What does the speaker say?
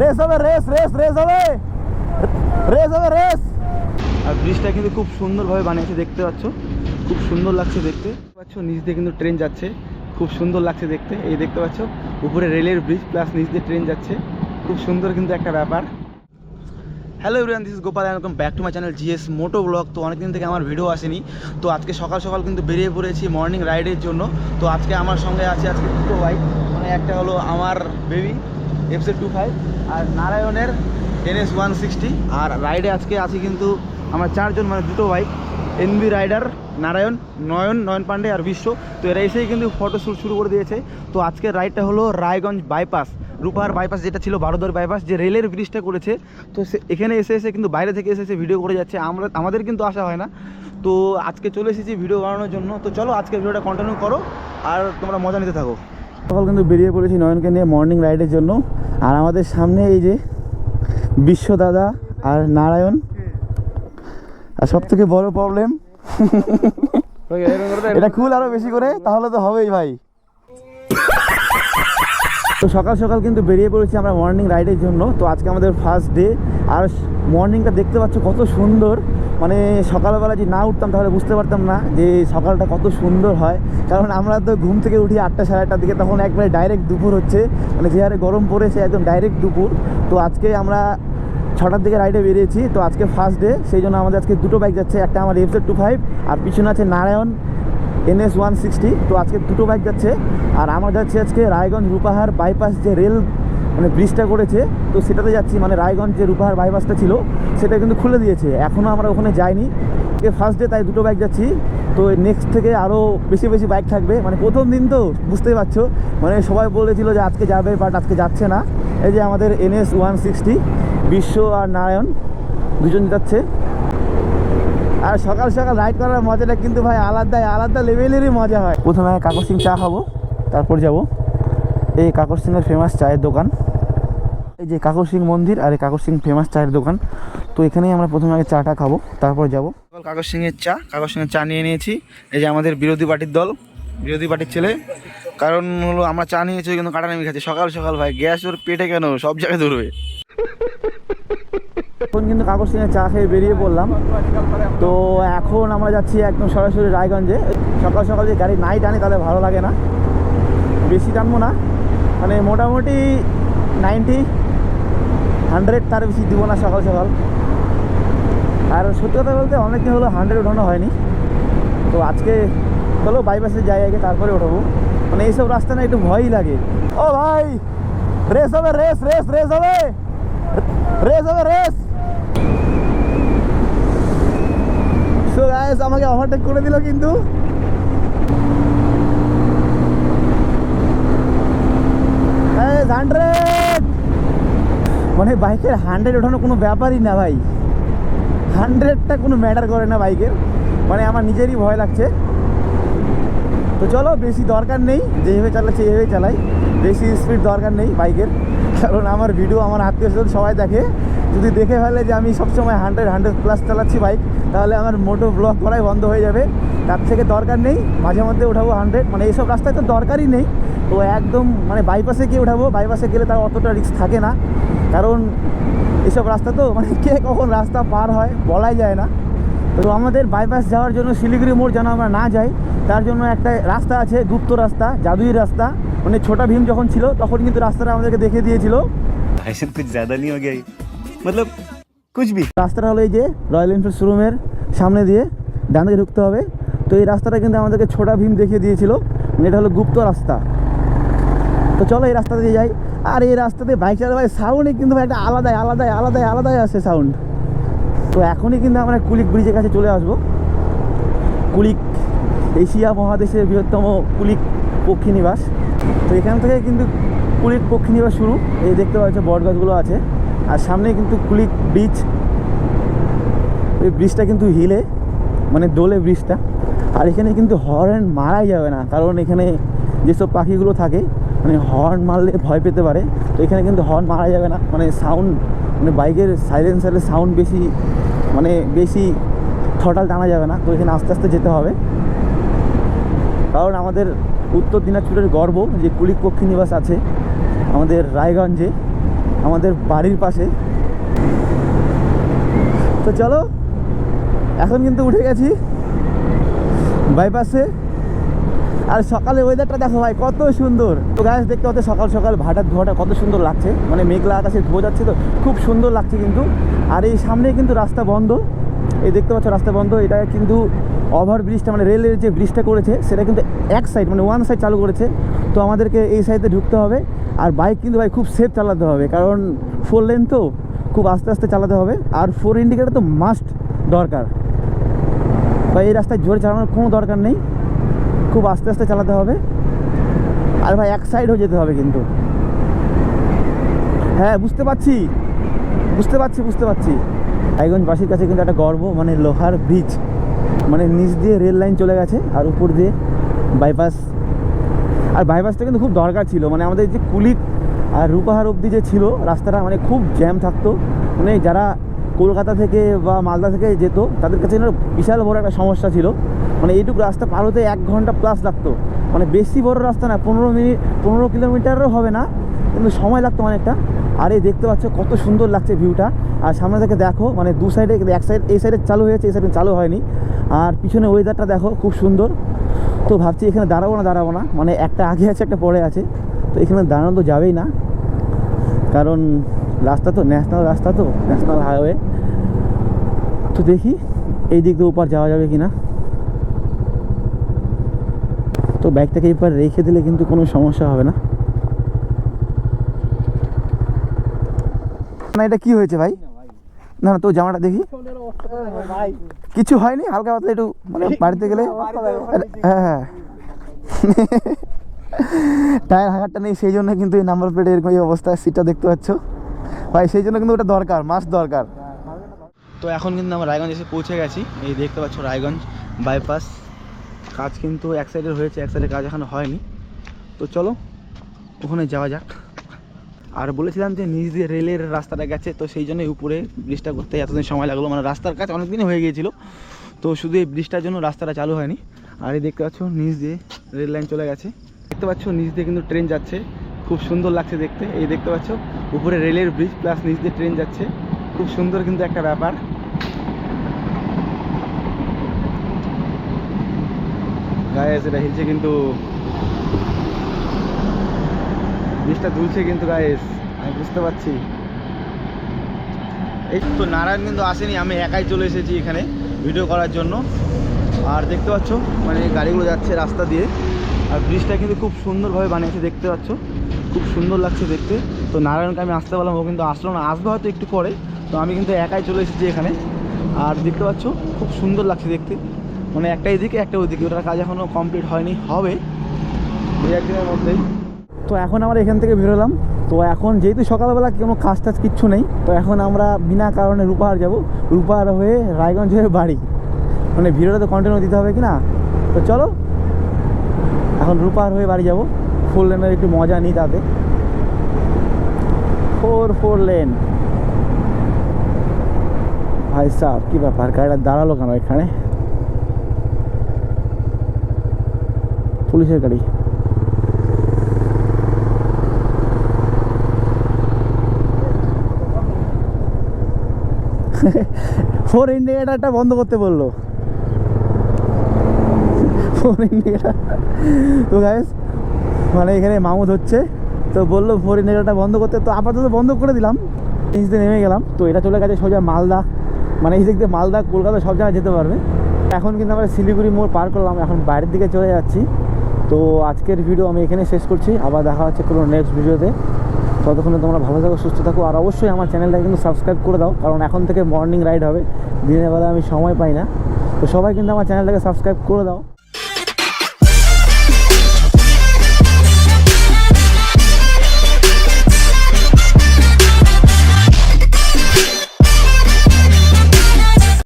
Race হবে, race race race হবে। Race হবে, রেস। আর ব্রিজটা কিন্তু খুব সুন্দরভাবে বানিয়েছে, দেখতে পাচ্ছ? খুব সুন্দর লাগছে দেখতে। পাচ্ছ, নিচ দিয়ে কিন্তু ট্রেন যাচ্ছে। খুব সুন্দর লাগছে দেখতে। এই দেখতে পাচ্ছ, উপরে রেলের ব্রিজ প্লাস নিচ দিয়ে ট্রেন যাচ্ছে। খুব সুন্দর কিন্তু একটা ব্যাপার। Hello everyone this Gopal welcome back to my channel GS moto vlog তো অনেকদিন থেকে আমার ভিডিও আসেনি। তো আজকে সকাল সকাল কিন্তু বেরিয়ে পড়েছি মর্নিং রাইডের জন্য। তো আজকে আমার সঙ্গে আছে আজকে দুটো বাইক মানে একটা হলো আমার baby F Z two five আর নারায়ণের এনএস ওয়ান সিক্সটি আর রাইডে আজকে আছি কিন্তু আমার চারজন মানে দুটো bike NB rider Narayan, Nayan Nayan Pandey আর বিশ্ব। তো এরা এসেই কিন্তু ফটোশ্যুট শুরু করে দিয়েছে। তো আজকের রাইডটা হলো রায়গঞ্জ বাইপাস রূপার বাইপাস যেটা ছিল, বারোদর বাইপাস যে রেলের ব্রিজটা করেছে। তো সে এখানে এসে এসে কিন্তু বাইরে থেকে এসে এসে ভিডিও করে যাচ্ছে। আমরা, আমাদের কিন্তু আসা হয় না। তো আজকে চলে এসেছি ভিডিও বানানোর জন্য। তো চলো আজকে ভিডিওটা কন্টিনিউ করো, আর তোমরা মজা নিতে থাকো। সকাল কিন্তু বেরিয়ে পড়েছি নয়নকে নিয়ে মর্নিং রাইডের জন্য। আর আমাদের সামনে এই যে বিশ্ব দাদা আর নারায়ণ। আর সব থেকে বড় প্রবলেম এটা খুল আরও বেশি করে, তাহলে তো হবেই ভাই। তো সকাল সকাল কিন্তু বেরিয়ে পড়েছি আমরা মর্নিং রাইডের জন্য। তো আজকে আমাদের ফার্স্ট ডে আর মর্নিংটা দেখতে পাচ্ছ কত সুন্দর। মানে সকালবেলা যদি না উঠতাম তাহলে বুঝতে পারতাম না যে সকালটা কত সুন্দর হয়। কারণ আমরা তো ঘুম থেকে উঠি আটটা সাড়ে আটটার দিকে, তখন একবারে ডাইরেক্ট দুপুর হচ্ছে। মানে যে হারে গরম পড়েছে একদম ডাইরেক্ট দুপুর। তো আজকে আমরা ছটার দিকে রাইডে বেরিয়েছি। তো আজকে ফার্স্ট ডে সেই জন্য আমাদের আজকে দুটো বাইক যাচ্ছে। একটা আমার এফজেড টু ফাইভ আর পিছনে আছে নারায়ণ এনএস ওয়ান সিক্সটি তো আজকে দুটো বাইক যাচ্ছে। আর আমার যাচ্ছে আজকে রায়গঞ্জ রূপাহার বাইপাস যে রেল মানে ব্রিজটা করেছে, তো সেটাতে যাচ্ছি মানে রায়গঞ্জ যে রূপাহার বাইপাসটা ছিল, সেটা কিন্তু খুলে দিয়েছে। এখনও আমরা ওখানে যাইনি। আজকে ফার্স্ট ডে তাই দুটো বাইক যাচ্ছি। তো নেক্সট থেকে আরও বেশি বেশি বাইক থাকবে। মানে প্রথম দিন তো, বুঝতেই পারছ। মানে সবাই বলেছিল যে আজকে যাবে বাট আজকে যাচ্ছে না। এই যে আমাদের এনএস ওয়ান সিক্সটি বিশ্ব আর নারায়ণ, দুজন যাচ্ছে। আর সকাল সকাল রাইড করার মজাটা কিন্তু ভাই আলাদাই, আলাদা লেভেলেরই মজা হয়। প্রথমে কাকর সিং চা খাব, তারপর যাব। এই কাকর সিংয়ের ফেমাস চায়ের দোকান। এই যে কাকর সিং মন্দির আর এই কাকর সিং ফেমাস চায়ের দোকান। তো এখানেই আমরা প্রথমে আগে চাটা খাব তারপর যাব। কাকর সিংয়ের চা কাকর সিংয়ের চা নিয়ে নিয়েছি। এই যে আমাদের বিরোধী পার্টির দল বিরোধী পার্টির ছেলে। কারণ হলো আমরা চা নিয়েছি কিন্তু কাটানামি খাচ্ছি সকাল সকাল ভাই গ্যাস ওর পেটে কেন? সব জায়গায় ধরবে। এখন কিন্তু কাগজ সিংহে চা খেয়ে বেরিয়ে পড়লাম। তো এখন আমরা যাচ্ছি একদম সরাসরি রায়গঞ্জে। সকাল সকাল যে গাড়ি নাই টানি তাহলে ভালো লাগে না। বেশি টানবো না। মানে মোটামুটি নাইনটি হান্ড্রেড তার বেশি দিব না সকাল সকাল। আর সত্যি কথা বলতে অনেকদিন হলো হান্ড্রেড ওঠানো হয়নি। তো আজকে চলো বাইপাসে যাই আগে, তারপরে ওঠাবো। মানে এইসব রাস্তা না একটু ভয়ই লাগে। ও ভাই রেস হবে রেস রেস রেস হবে। রেস হবে রেস সো গাইস আমাকে ওভারটেক করে দিল কিন্তু। হান্ড্রেড মানে বাইকের হান্ড্রেড ওঠানো কোনো ব্যাপারই না ভাই। হান্ড্রেডটা কোনো ম্যাটার করে না বাইকের। মানে আমার নিজেরই ভয় লাগছে। তো চলো, বেশি দরকার নেই। যেভাবে চালাচ্ছে এইভাবে চালাই। বেশি স্পিড দরকার নেই বাইকের। কারণ আমার ভিডিও আমার আত্মীয় স্বজন সবাই দেখে। যদি দেখে ফেলে যে আমি সবসময় হান্ড্রেড হান্ড্রেড প্লাস চালাচ্ছি বাইক তাহলে আমার মোটো ব্লগ করাই বন্ধ হয়ে যাবে। তার থেকে দরকার নেই মাঝে মধ্যে উঠাবো হান্ড্রেড মানে এইসব রাস্তায় তো দরকারই নেই। তো একদম মানে বাইপাসে গিয়ে উঠাবো বাইপাসে গেলে তার অতটা রিস্ক থাকে না। কারণ এসব রাস্তা তো মানে কে কখন রাস্তা পার হয় বলাই যায় না। তো আমাদের বাইপাস যাওয়ার জন্য শিলিগুড়ি মোড় যেন আমরা না যাই তার জন্য একটা রাস্তা আছে গুপ্ত রাস্তা জাদুই রাস্তা। মানে ছোটা ভীম যখন ছিল তখন কিন্তু রাস্তাটা আমাদেরকে দেখে দিয়েছিল। মতলব কুচবি রাস্তাটা হলো এই যে রয়্যাল এনফিল্ড শোরুমের সামনে দিয়ে ডান দিকে ঢুকতে হবে। তো এই রাস্তাটা কিন্তু আমাদেরকে ছোটা ভীম দেখিয়ে দিয়েছিল। মানে এটা হলো গুপ্ত রাস্তা। তো চলো এই রাস্তা দিয়ে যাই। আর এই রাস্তাতে বাইক চালাবে সাউন্ডে কিন্তু একটা আলাদাই আলাদাই আলাদাই আলাদাই আসে সাউন্ড তো এখনই কিন্তু আমরা কুলিক ব্রিজের কাছে চলে আসব। কুলিক এশিয়া মহাদেশের বৃহত্তম কুলিক পক্ষী নিবাস। তো এখান থেকে কিন্তু কুলিক পক্ষী নিবাস শুরু। এই দেখতে পাচ্ছ বট গাছগুলো আছে। আর সামনে কিন্তু কুলিক ব্রিজ। ওই ব্রিজটা কিন্তু হিলে মানে দোলে ব্রিজটা। আর এখানে কিন্তু হর্ন মারাই যাবে না। কারণ এখানে যেসব পাখিগুলো থাকে মানে হর্ন মারলে ভয় পেতে পারে। তো এখানে কিন্তু হর্ন মারা যাবে না। মানে সাউন্ড মানে বাইকের সাইলেন্সারের সাউন্ড বেশি মানে বেশি থটাল টানা যাবে না। তো এখানে আস্তে আস্তে যেতে হবে। কারণ আমাদের উত্তর দিনাজপুরের গর্ব যে কুলিক পক্ষী নিবাস আছে আমাদের রায়গঞ্জে, আমাদের বাড়ির পাশে। তো চলো, এখন কিন্তু উঠে গেছি। বাইপাসে আর সকালে ওয়েদারটা দেখো ভাই, কত সুন্দর। তো গাছ দেখতে হতে সকাল সকাল ভাটার ধোয়াটা কত সুন্দর লাগছে। মানে মেঘলা আকাশে ধোয়া যাচ্ছে তো, খুব সুন্দর লাগছে কিন্তু। আর এই সামনে কিন্তু রাস্তা বন্ধ। এই দেখতে পাচ্ছ রাস্তা বন্ধ। এটা কিন্তু ওভার ব্রিজটা মানে রেলের যে ব্রিজটা করেছে, সেটা কিন্তু এক সাইড মানে ওয়ান সাইড চালু করেছে। তো আমাদেরকে এই সাইডে ঢুকতে হবে। আর বাইক কিন্তু ভাই খুব সেফ চালাতে হবে। কারণ ফোর লেন তো খুব আস্তে আস্তে চালাতে হবে। আর ফোর ইন্ডিকেটার তো মাস্ট দরকার। বা এই রাস্তায় জোরে চালানোর কোনো দরকার নেই। খুব আস্তে আস্তে চালাতে হবে। আর ভাই, এক সাইড হয়ে যেতে হবে কিন্তু। হ্যাঁ বুঝতে পারছি। বুঝতে পারছি বুঝতে পারছি। রায়গঞ্জবাসীর কাছে কিন্তু একটা গর্ব মানে লোহার ব্রিজ মানে নিচ দিয়ে রেল লাইন চলে গেছে আর উপর দিয়ে বাইপাস আর বাইপাসটা কিন্তু খুব দরকার ছিল। মানে আমাদের যে কুলিক আর রূপাহার অবধি যে ছিল, রাস্তাটা মানে খুব জ্যাম থাকতো। মানে যারা কলকাতা থেকে বা মালদা থেকে যেত, তাদের কাছে বিশাল বড় একটা সমস্যা ছিল। মানে এইটুকু রাস্তা পার হতে এক ঘণ্টা প্লাস লাগতো। মানে বেশি বড় রাস্তা না, পনেরো মিনিট, পনেরো কিলোমিটারও হবে না, কিন্তু সময় লাগতো অনেকটা। আর এই দেখতে পাচ্ছ কত সুন্দর লাগছে ভিউটা আর সামনে থেকে দেখো মানে দু সাইডে এক সাইড এই সাইডে চালু হয়েছে, এই সাইডে চালু হয়নি। আর পিছনে ওয়েদারটা দেখো, খুব সুন্দর। তো ভাবছি এখানে দাঁড়াবো না দাঁড়াবো না। মানে একটা আগে আছে, একটা পরে আছে। তো এখানে দাঁড়ানো তো যাবেই না। কারণ রাস্তা তো, ন্যাশনাল রাস্তা তো, ন্যাশনাল হাইওয়ে তো দেখি, এই দিক দিয়ে ওপার যাওয়া যাবে কি না তো ব্যাগটাকে এবার রেখে দিলে কিন্তু কোনো সমস্যা হবে না। না, এটা কি হয়েছে ভাই? না না, তো জামাটা দেখি। কিছু হয়নি? হালকা পাতলা একটু মানে বাড়িতে গেলে? হ্যাঁ হ্যাঁ। টায়ার হাঁকারটা নেই, সেই জন্য কিন্তু এই নাম্বার প্লেটের এরকম এই অবস্থা সিটটা দেখতে পাচ্ছ। ভাই, সেই জন্য কিন্তু ওটা দরকার মাস্ট দরকার। তো এখন কিন্তু আমরা রায়গঞ্জ এসে পৌঁছে গেছি। এই দেখতে পাচ্ছ রায়গঞ্জ বাইপাস কাজ কিন্তু এক সাইডের হয়েছে, এক সাইডের কাজ এখনও হয়নি। তো চলো, ওখানে যাওয়া যাক। আর বলেছিলাম যে নিচ দিয়ে রেলের রাস্তাটা গেছে, তো সেই জন্যই উপরে ব্রিজটা করতে এতদিন সময় লাগল। মানে রাস্তার কাজ অনেক দিনই হয়ে গিয়েছিল। তো শুধু এই ব্রিজটার জন্য রাস্তাটা চালু হয়নি। আর এই দেখতে পাচ্ছ, নিচ দিয়ে রেল লাইন চলে গেছে। দেখতে পাচ্ছ, নিচ দিয়ে কিন্তু ট্রেন যাচ্ছে। খুব সুন্দর লাগছে দেখতে। এই দেখতে পাচ্ছ, উপরে রেলের ব্রিজ প্লাস নিচ দিয়ে ট্রেন যাচ্ছে। খুব সুন্দর কিন্তু একটা ব্যাপার। গায়ে এটা হিলছে কিন্তু ব্রিজটা দুলছে কিন্তু গায়েস আমি বুঝতে পারছি। এই তো নারায়ণ কিন্তু আসেনি, আমি একাই চলে এসেছি এখানে ভিডিও করার জন্য। আর দেখতে পাচ্ছ মানে গাড়িগুলো যাচ্ছে রাস্তা দিয়ে। আর ব্রিজটা কিন্তু খুব সুন্দরভাবে বানিয়েছে, দেখতে পাচ্ছ? খুব সুন্দর লাগছে দেখতে। তো নারায়ণকে আমি আসতে পারলাম ও কিন্তু আসলো না, আসবে হয়তো একটু পরে। তো আমি কিন্তু একাই চলে এসেছি এখানে। আর দেখতে পাচ্ছ, খুব সুন্দর লাগছে দেখতে। মানে একটা এদিকে, একটা ওইদিকে ওটার কাজ এখনও কমপ্লিট হয়নি, হবে। দু একদিনের মধ্যেই। তো এখন আমরা এখান থেকে বেরোলাম তো এখন যেহেতু সকালবেলা কোনো কাজ টাজ কিচ্ছু নেই, তো এখন আমরা বিনা কারণে রূপাহার যাব। রূপাহার হয়ে রায়গঞ্জ হয়ে বাড়ি। মানে ভিডিওটা তো কন্টিনিউ দিতে হবে কি না? তো চলো এখন রূপাহার হয়ে বাড়ি যাব। ফোর লেনের একটু মজা নিই তাতে। ফোর ফোর লেন ভাই সাহ কী ব্যাপার? গাড়িটা দাঁড়াল কেন এখানে? পুলিশের গাড়ি। ফোর ইন্ডিকেটারটা বন্ধ করতে বলল। ফোর ইন্ডিকেটার তো মানে এখানে মামুদ হচ্ছে। তো বলল ফোর ইন্ডিকেটারটা বন্ধ করতে। তো আপাতত বন্ধ করে দিলাম। নিচ দিয়ে নেমে গেলাম। তো এটা চলে গেছে সোজা মালদা। মানে এই দিয়ে মালদা, কলকাতা সব জায়গায় যেতে পারবে। এখন কিন্তু আমরা শিলিগুড়ি মোড় পার করলাম। এখন বাইরের দিকে চলে যাচ্ছি। তো আজকের ভিডিও আমি এখানে শেষ করছি। আবার দেখা হচ্ছে কোনো নেক্সট ভিডিওতে ততক্ষণে তোমরা ভালো থাকো, সুস্থ থাকো। আর অবশ্যই আমার চ্যানেলটা কিন্তু সাবস্ক্রাইব করে দাও। কারণ এখন থেকে মর্নিং রাইড হবে। দিনের বেলা আমি সময় পাই না। তো সবাই কিন্তু আমার চ্যানেলটাকে সাবস্ক্রাইব করে দাও।